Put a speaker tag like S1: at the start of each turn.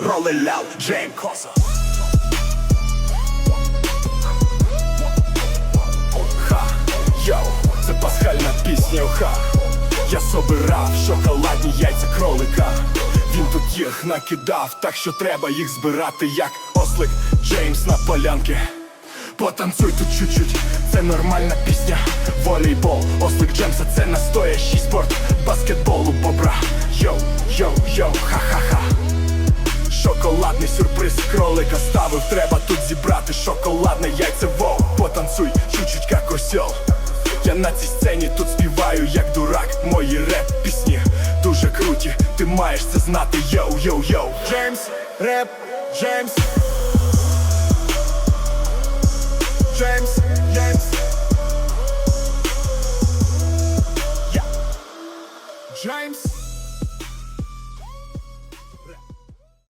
S1: Rolling loud, Джейм Коса Ха, йоу, це пасхальна пісня, ха. Я собирав шоколадні яйця кролика. Він тут їх накидав, так що треба їх збирати, як ослик Джеймс на полянки. Потанцуй тут чуть-чуть, це нормальна пісня. Волейбол, ослик Джемса, це настоящий спорт. Баскетбол у бобра. Йоу, йоу, йоу, ха-ха-ха Шоколадний сюрприз кролика ставив, треба тут зібрати шоколадне яйце. Воу Потанцуй, чуть-чуть як осьол Я на цій сцені тут співаю, як дурак Мої реп пісні дуже круті, ти маєш це знати, йоу, йоу, йоу. Джеймс, реп, Джеймс. Джеймс, Джеймс. Джеймс